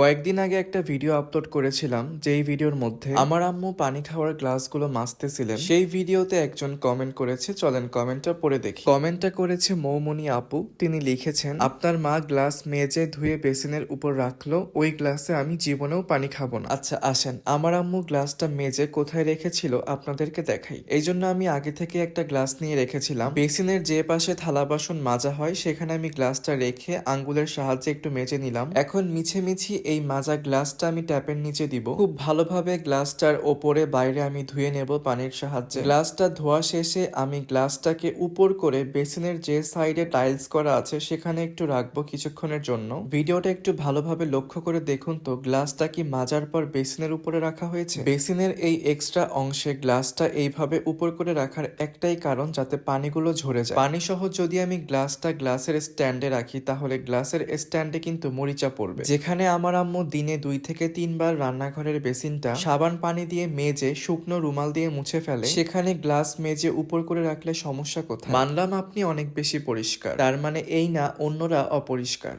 কয়েকদিন আগে একটা ভিডিও আপলোড করেছিলাম, যেই ভিডিওর মধ্যে আমার আম্মু পানি খাওয়ার গ্লাসগুলো মাজতেছিলেন। সেই ভিডিওতে একজন কমেন্ট করেছে, চলেন কমেন্টটা পড়ে দেখি। কমেন্টটা করেছে মৌমনি আপু, তিনি লিখেছেন, আপনার মা গ্লাস মেজে ধুয়ে বেসিনের উপর রাখল, ওই গ্লাসে আমি জীবনেও পানি খাব না। আচ্ছা আসেন, আমার আম্মু গ্লাসটা মেজে কোথায় রেখেছিল, আপনাদেরকে দেখাই। এই জন্য আমি আগে থেকে একটা গ্লাস নিয়ে রেখেছিলাম। বেসিনের যে পাশে থালা বাসন মাজা হয়, সেখানে আমি গ্লাসটা রেখে আঙ্গুলের সাহায্যে একটু মেজে নিলাম। এখন মিছে মিছি এই মাজা গ্লাসটা আমি ট্যাপের নিচে দিব। খুব ভালোভাবে গ্লাসটার ওপরে বাইরে আমি ধুয়ে নেব পানির সাহায্যে। গ্লাসটা ধোয়া শেষে আমি গ্লাসটাকে উপর করে বেসিনের যে সাইডে টাইলস করা আছে সেখানে একটু রাখব কিছুক্ষণের জন্য। ভিডিওটা একটু ভালোভাবে লক্ষ্য করে দেখুন তো, গ্লাসটা কি মাজার পর বেসিনের উপরে রাখা হয়েছে? বেসিনের এই এক্সট্রা অংশে গ্লাসটা এইভাবে উপর করে রাখার একটাই কারণ যাতে পানিগুলো ঝরে যায়। পানি সহ যদি আমি গ্লাসটা গ্লাসের স্ট্যান্ডে রাখি, তাহলে গ্লাসের স্ট্যান্ডে কিন্তু মরিচা পড়বে। যেখানে আমার আম্মু দিনে দুই থেকে তিনবার রান্নাঘরের বেসিনটা সাবান পানি দিয়ে মেজে শুকনো রুমাল দিয়ে মুছে ফেলে। সেখানে গ্লাস মেজে উপর করে রাখলে সমস্যা কোথায়? মানলাম আপনি অনেক বেশি পরিষ্কার। তার মানে এই না, অন্যরা অপরিষ্কার।